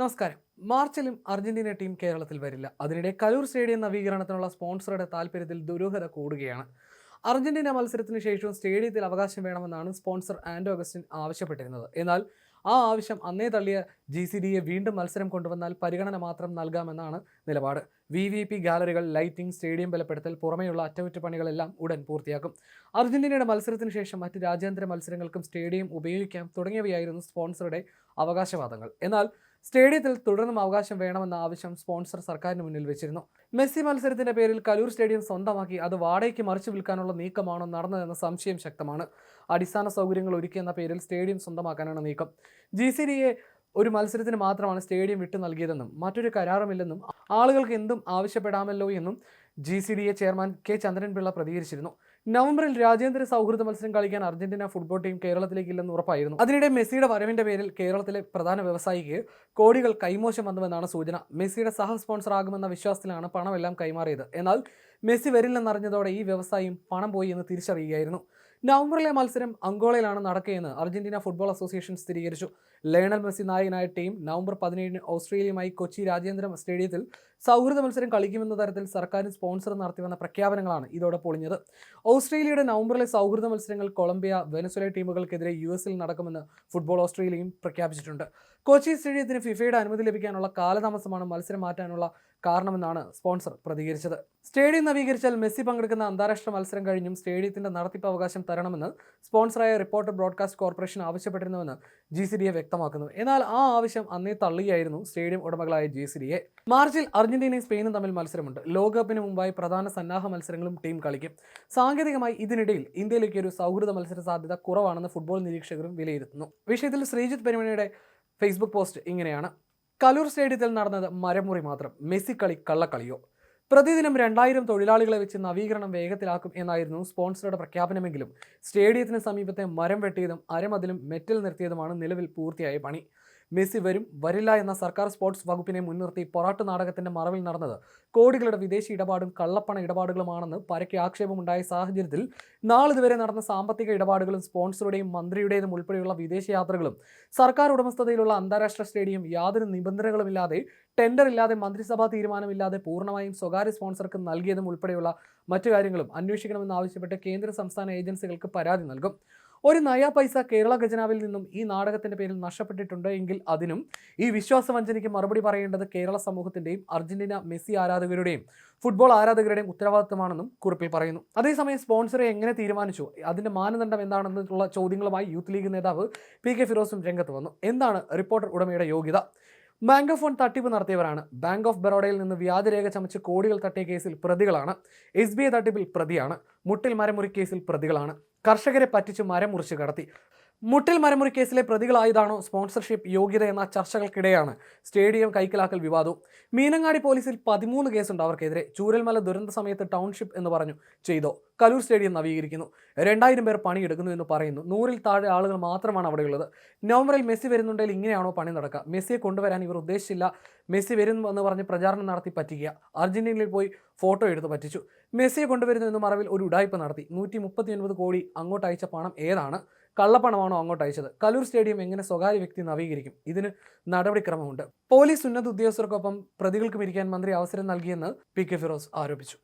നമസ്കാരം. മാർച്ചിലും Argentina team കേരളത്തിൽ വരില്ല. അതിനിടെ കലൂർ സ്റ്റേഡിയം നവീകരണത്തിനുള്ള സ്പോൺസറുടെ താൽപ്പര്യത്തിൽ ദുരൂഹത കൂടുകയാണ്. അർജന്റീന മത്സരത്തിന് ശേഷവും സ്റ്റേഡിയത്തിൽ അവകാശം വേണമെന്നാണ് സ്പോൺസർ ആൻഡോ ആവശ്യപ്പെട്ടിരുന്നത്. എന്നാൽ ആ ആവശ്യം അന്നേ തള്ളിയ ജി സി ഡിയെ വീണ്ടും മത്സരം കൊണ്ടുവന്നാൽ പരിഗണന മാത്രം നൽകാമെന്നാണ് നിലപാട്. വി വി പി ഗാലറികൾ ലൈറ്റിംഗ് സ്റ്റേഡിയം ബലപ്പെടുത്തൽ പുറമെയുള്ള അറ്റകുറ്റപ്പണികളെല്ലാം ഉടൻ പൂർത്തിയാക്കും. അർജന്റീനയുടെ മത്സരത്തിന് ശേഷം മറ്റ് രാജ്യാന്തര മത്സരങ്ങൾക്കും സ്റ്റേഡിയം ഉപയോഗിക്കാം തുടങ്ങിയവയായിരുന്നു സ്പോൺസറുടെ അവകാശവാദങ്ങൾ. എന്നാൽ സ്റ്റേഡിയത്തിൽ തുടർന്നും അവകാശം വേണമെന്ന ആവശ്യം സ്പോൺസർ സർക്കാരിന് മുന്നിൽ വെച്ചിരുന്നു. മെസ്സി മത്സരത്തിന്റെ പേരിൽ കലൂർ സ്റ്റേഡിയം സ്വന്തമാക്കി. അത് വാടകയ്ക്ക് മറിച്ചു വിൽക്കാനുള്ള നീക്കമാണോ നടന്നതെന്ന സംശയം ശക്തമാണ്. അടിസ്ഥാന സൗകര്യങ്ങൾ ഒരുക്കിയെന്ന പേരിൽ സ്റ്റേഡിയം സ്വന്തമാക്കാനാണ് നീക്കം. ജി സി ഡിയെ ഒരു മത്സരത്തിന് മാത്രമാണ് സ്റ്റേഡിയം വിട്ടു നൽകിയതെന്നും മറ്റൊരു കരാറുമില്ലെന്നും ആളുകൾക്ക് എന്തും ആവശ്യപ്പെടാമല്ലോ എന്നും G C D A chairman K Chandranpillai പ്രതികരിച്ചിരുന്നു. നവംബറിൽ രാജ്യാന്തര സൗഹൃദ മത്സരം കളിക്കാൻ അർജന്റീന ഫുട്ബോൾ ടീം കേരളത്തിലേക്ക് ഇല്ലെന്ന് ഉറപ്പായിരുന്നു. അതിനിടെ മെസ്സിയുടെ വരവിന്റെ പേരിൽ കേരളത്തിലെ പ്രധാന വ്യവസായിക്ക് കോടികൾ കൈമോശം വന്നുവെന്നാണ് സൂചന. മെസ്സിയുടെ സഹ സ്പോൺസർ ആകുമെന്ന വിശ്വാസത്തിലാണ് പണമെല്ലാം കൈമാറിയത്. എന്നാൽ മെസ്സി വരില്ലെന്നറിഞ്ഞതോടെ ഈ വ്യവസായം പണം പോയി എന്ന് തിരിച്ചറിയുകയായിരുന്നു. നവംബറിലെ മത്സരം അങ്കോളയിലാണ് നടക്കുകയെന്ന് അർജന്റീന ഫുട്ബോൾ അസോസിയേഷൻ സ്ഥിരീകരിച്ചു. ലയണൽ മെസ്സി നായകനായ ടീം നവംബർ പതിനേഴിന് ഓസ്ട്രേലിയയുമായി കൊച്ചി രാജ്യാന്തര സ്റ്റേഡിയത്തിൽ സൗഹൃദ മത്സരം കളിക്കുമെന്ന തരത്തിൽ സർക്കാരും സ്പോൺസർ നടത്തിവന്ന പ്രഖ്യാപനങ്ങളാണ് ഇതോടെ പൊളിഞ്ഞത്. ഓസ്ട്രേലിയയുടെ നവംബറിലെ സൗഹൃദ മത്സരങ്ങൾ കൊളംബിയ വെനസ്വല ടീമുകൾക്കെതിരെ യു എസിൽ നടക്കുമെന്ന് ഫുട്ബോൾ ഓസ്ട്രേലിയയും പ്രഖ്യാപിച്ചിട്ടുണ്ട്. കൊച്ചി സ്റ്റേഡിയത്തിന് ഫിഫയുടെ അനുമതി ലഭിക്കാനുള്ള കാലതാമസമാണ് മത്സരം മാറ്റാനുള്ള കാരണമെന്നാണ് സ്പോൺസർ പ്രതികരിച്ചത്. സ്റ്റേഡിയം നവീകരിച്ചാൽ മെസ്സി പങ്കെടുക്കുന്ന അന്താരാഷ്ട്ര മത്സരം കഴിഞ്ഞും സ്റ്റേഡിയത്തിന്റെ നടത്തിപ്പ് അവകാശം തരണമെന്ന് സ്പോൺസറായ റിപ്പോർട്ടർ ബ്രോഡ്കാസ്റ്റ് കോർപ്പറേഷൻ ആവശ്യപ്പെട്ടിരുന്നുവെന്ന് ജി സി ഡി എ വ്യക്തമാക്കുന്നു. എന്നാൽ ആ ആവശ്യം അന്നേ തള്ളിയായിരുന്നു സ്റ്റേഡിയം ഉടമകളായ ജി സി ഡി എ മാർച്ചിൽ അർജന്റീനയും സ്പെയിനും തമ്മിൽ മത്സരമുണ്ട്. ലോകകപ്പിന് മുമ്പായി പ്രധാന സന്നാഹ മത്സരങ്ങളും ടീം കളിക്കും. സാങ്കേതികമായി ഇതിനിടയിൽ ഇന്ത്യയിലേക്ക് ഒരു സൗഹൃദ മത്സര സാധ്യത കുറവാണെന്ന് ഫുട്ബോൾ നിരീക്ഷകരും വിലയിരുത്തുന്നു. വിഷയത്തിൽ ശ്രീജിത്ത് പെരുമണിയുടെ ഫേസ്ബുക്ക് പോസ്റ്റ് ഇങ്ങനെയാണ്. കലൂർ സ്റ്റേഡിയത്തിൽ നടന്നത് മരമുറി മാത്രം. മെസ്സി കളി കള്ളക്കളിയോ? പ്രതിദിനം രണ്ടായിരം തൊഴിലാളികളെ വെച്ച് നവീകരണം വേഗത്തിലാക്കും എന്നായിരുന്നു സ്പോൺസറുടെ പ്രഖ്യാപനമെങ്കിലും. സ്റ്റേഡിയത്തിന് സമീപത്തെ മരം വെട്ടിയതും അരമതിലും മെറ്റൽ നിർത്തിയതുമാണ് നിലവിൽ പൂർത്തിയായ പണി. മെസ്സി വരും വരില്ല എന്ന സർക്കാർ സ്പോർട്സ് വകുപ്പിനെ മുൻനിർത്തി പൊറാട്ട് നാടകത്തിന്റെ മറവിൽ നടന്നത്. കോടികളുടെ വിദേശ ഇടപാടും കള്ളപ്പണ ഇടപാടുകളുമാണെന്ന് പരക്കെ ആക്ഷേപമുണ്ടായ സാഹചര്യത്തിൽ നാളിതുവരെ നടന്ന സാമ്പത്തിക ഇടപാടുകളും സ്പോൺസറുടെയും മന്ത്രിയുടേതും ഉൾപ്പെടെയുള്ള വിദേശ യാത്രകളും സർക്കാർ ഉടമസ്ഥതയിലുള്ള അന്താരാഷ്ട്ര സ്റ്റേഡിയം യാതൊരു നിബന്ധനകളുമില്ലാതെ ടെൻഡർ ഇല്ലാതെ മന്ത്രിസഭാ തീരുമാനമില്ലാതെ പൂർണമായും സ്വകാര്യ സ്പോൺസർക്ക് നൽകിയതും ഉൾപ്പെടെയുള്ള മറ്റു കാര്യങ്ങളും അന്വേഷിക്കണമെന്ന് ആവശ്യപ്പെട്ട് കേന്ദ്ര സംസ്ഥാന ഏജൻസികൾക്ക് പരാതി നൽകും. ഒരു നയ പൈസ കേരള ഖജനാവിൽ നിന്നും ഈ നാടകത്തിന്റെ പേരിൽ നഷ്ടപ്പെട്ടിട്ടുണ്ട് എങ്കിൽ അതിനും ഈ വിശ്വാസവഞ്ചനയ്ക്ക് മറുപടി പറയേണ്ടത് കേരള സമൂഹത്തിന്റെയും അർജന്റീന മെസ്സി ആരാധകരുടെയും ഫുട്ബോൾ ആരാധകരുടെയും ഉത്തരവാദിത്തമാണെന്നും കുറിപ്പിൽ പറയുന്നു. അതേസമയം സ്പോൺസറെ എങ്ങനെ തീരുമാനിച്ചു? അതിന്റെ മാനദണ്ഡം എന്താണെന്നുള്ള ചോദ്യങ്ങളുമായി യൂത്ത് ലീഗ് നേതാവ് പി കെ ഫിറോസും രംഗത്ത് വന്നു. എന്താണ് റിപ്പോർട്ടർ ഉടമയുടെ യോഗ്യത? ഓഫ് ഫോൺ തട്ടിപ്പ് നടത്തിയവരാണ്. ബാങ്ക് ഓഫ് ബറോഡയിൽ നിന്ന് വ്യാജരേഖ ചമച്ച് കോടികൾ തട്ടിയ കേസിൽ പ്രതികളാണ്. എസ് ബി ഐ തട്ടിപ്പിൽ പ്രതിയാണ്. മുട്ടിൽ മരമുറി കേസിൽ പ്രതികളാണ്. കർഷകരെ പറ്റിച്ച് മരം മുറിച്ച് കടത്തി. മുട്ടിൽ മരമുറി കേസിലെ പ്രതികളായതാണോ സ്പോൺസർഷിപ്പ് യോഗ്യത എന്ന ചർച്ചകൾക്കിടെയാണ് സ്റ്റേഡിയം കൈക്കലാക്കൽ വിവാദവും. മീനങ്ങാടി പോലീസിൽ പതിമൂന്ന് കേസുണ്ട് അവർക്കെതിരെ. ചൂരൽമല ദുരന്ത സമയത്ത് ടൗൺഷിപ്പ് എന്ന് പറഞ്ഞു ചെയ്തോ? കലൂർ സ്റ്റേഡിയം നവീകരിക്കുന്നു. രണ്ടായിരം പേർ പണിയെടുക്കുന്നു എന്ന് പറയുന്നു. നൂറിൽ താഴെ ആളുകൾ മാത്രമാണ് അവിടെയുള്ളത്. നവംബറിൽ മെസ്സി വരുന്നുണ്ടെങ്കിൽ ഇങ്ങനെയാണോ പണി നടക്കുക? മെസ്സിയെ കൊണ്ടുവരാൻ ഇവർ ഉദ്ദേശിച്ചില്ല. മെസ്സി വരുന്നു എന്ന് പറഞ്ഞ് പ്രചാരണം നടത്തി പറ്റിക്കുക. അർജന്റീനയിൽ പോയി ഫോട്ടോ എടുത്ത് പറ്റിച്ചു. മെസ്സിയെ കൊണ്ടുവരുന്നു എന്ന് മറവിൽ ഒരു ഉടായ്പ നടത്തി. നൂറ്റി കോടി അങ്ങോട്ട് അയച്ച പണം ഏതാണ്? കള്ളപ്പണമാണോ അങ്ങോട്ട് അയച്ചത്? കലൂർ സ്റ്റേഡിയം എങ്ങനെ സ്വകാര്യ വ്യക്തി നവീകരിക്കും? ഇതിന് നടപടിക്രമമുണ്ട്. പോലീസ് ഉന്നത ഉദ്യോഗസ്ഥർക്കൊപ്പം പ്രതികൾക്കും ഇരിക്കാൻ മന്ത്രി അവസരം നൽകിയെന്ന് പി കെ ഫിറോസ് ആരോപിച്ചു.